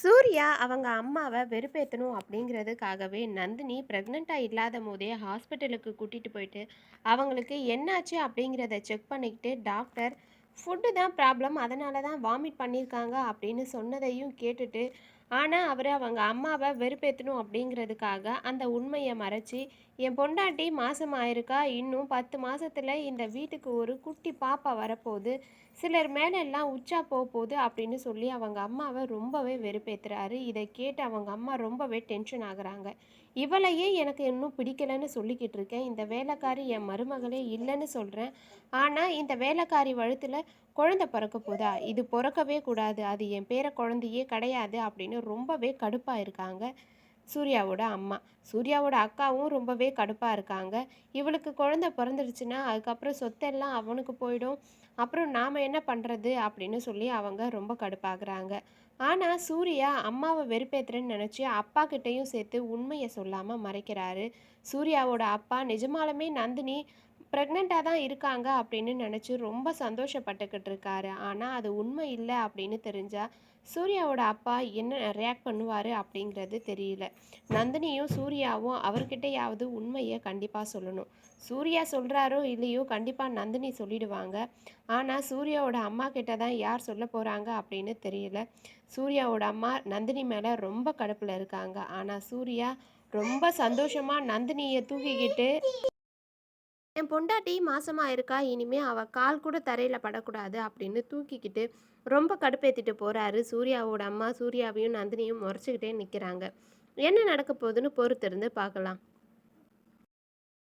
சூர்யா அவங்க அம்மாவை வெறுப்பேற்றணும் அப்படிங்கிறதுக்காகவே நந்தினி ப்ரெக்னெண்ட்டாக இல்லாத போதே ஹாஸ்பிட்டலுக்கு கூட்டிகிட்டு போயிட்டு அவங்களுக்கு என்னாச்சு அப்படிங்கிறத செக் பண்ணிக்கிட்டு டாக்டர் ஃபுட்டு தான் ப்ராப்ளம் அதனால தான் வாமிட் பண்ணியிருக்காங்க அப்படின்னு சொன்னதையும் கேட்டுட்டு ஆனால் அவர் அவங்க அம்மாவை வெறுப்பேற்றணும் அப்படிங்கிறதுக்காக அந்த உண்மையை மறைச்சி என் பொண்டாட்டி மாதம் ஆயிருக்கா இன்னும் பத்து மாதத்தில் இந்த வீட்டுக்கு ஒரு குட்டி பாப்பா வரப்போகுது. சிலர் மேலெல்லாம் உச்சா போக போகுது அப்படின்னு சொல்லி அவங்க அம்மாவை ரொம்பவே வெறுப்பேற்றுறாரு இதை கேட்டு அவங்க அம்மா ரொம்பவே டென்ஷன் ஆகுறாங்க. இவளையே எனக்கு இன்னும் பிடிக்கலன்னு சொல்லிக்கிட்டு இருக்கேன். இந்த வேலைக்காரி என் மருமகளே இல்லைன்னு சொல்கிறேன் ஆனால் இந்த வேலைக்காரி வழுத்தில் குழந்தை பிறக்க போதா? இது பிறக்கவே கூடாது. அது என் பேர குழந்தையே கிடையாது அப்படின்னு ரொம்பவே கடுப்பாக இருக்காங்க சூர்யாவோட அம்மா. சூர்யாவோட அக்காவும் ரொம்பவே கடுப்பாக இருக்காங்க. இவளுக்கு குழந்தை பிறந்துடுச்சுன்னா அதுக்கப்புறம் சொத்தெல்லாம் அவனுக்கு போயிடும். அப்புறம் நாம் என்ன பண்ணுறது அப்படின்னு சொல்லி அவங்க ரொம்ப கடுப்பாகிறாங்க. ஆனால் சூர்யா அம்மாவை வெறுப்பேற்றுறேன்னு நினச்சி அப்பா கிட்டேயும் சேர்த்து உண்மையை சொல்லாமல் மறைக்கிறாரு. சூர்யாவோட அப்பா நிஜமாலுமே நந்தினி ப்ரெக்னெண்ட்டாக தான் இருக்காங்க அப்படின்னு நினச்சி ரொம்ப சந்தோஷப்பட்டுக்கிட்டு இருக்காரு. ஆனால் அது உண்மை இல்லை அப்படின்னு தெரிஞ்சால் சூர்யாவோட அப்பா என்ன ரியாக்ட் பண்ணுவார் அப்படிங்கிறது தெரியல. நந்தினியும் சூர்யாவும் அவர்கிட்டயாவது உண்மையை கண்டிப்பாக சொல்லணும். சூர்யா சொல்கிறாரோ இல்லையோ கண்டிப்பாக நந்தினி சொல்லிடுவாங்க. ஆனால் சூர்யாவோட அம்மா கிட்ட தான் யார் சொல்ல போகிறாங்க அப்படின்னு தெரியல. சூர்யாவோட அம்மா நந்தினி மேலே ரொம்ப கடுப்பில் இருக்காங்க. ஆனால் சூர்யா ரொம்ப சந்தோஷமாக நந்தினியை தூக்கிக்கிட்டு என் பொண்டாட்டி மாசமாக இருக்கா இனிமே அவள் கால் கூட தரையில் படக்கூடாது அப்படின்னு தூக்கிக்கிட்டு ரொம்ப கடுப்பேற்றிட்டு போகிறாரு சூர்யாவோட அம்மா சூர்யாவையும் நந்தினியும் முறைச்சிக்கிட்டே நிற்கிறாங்க என்ன நடக்க போகுதுன்னு பொறுத்திருந்து பார்க்கலாம்.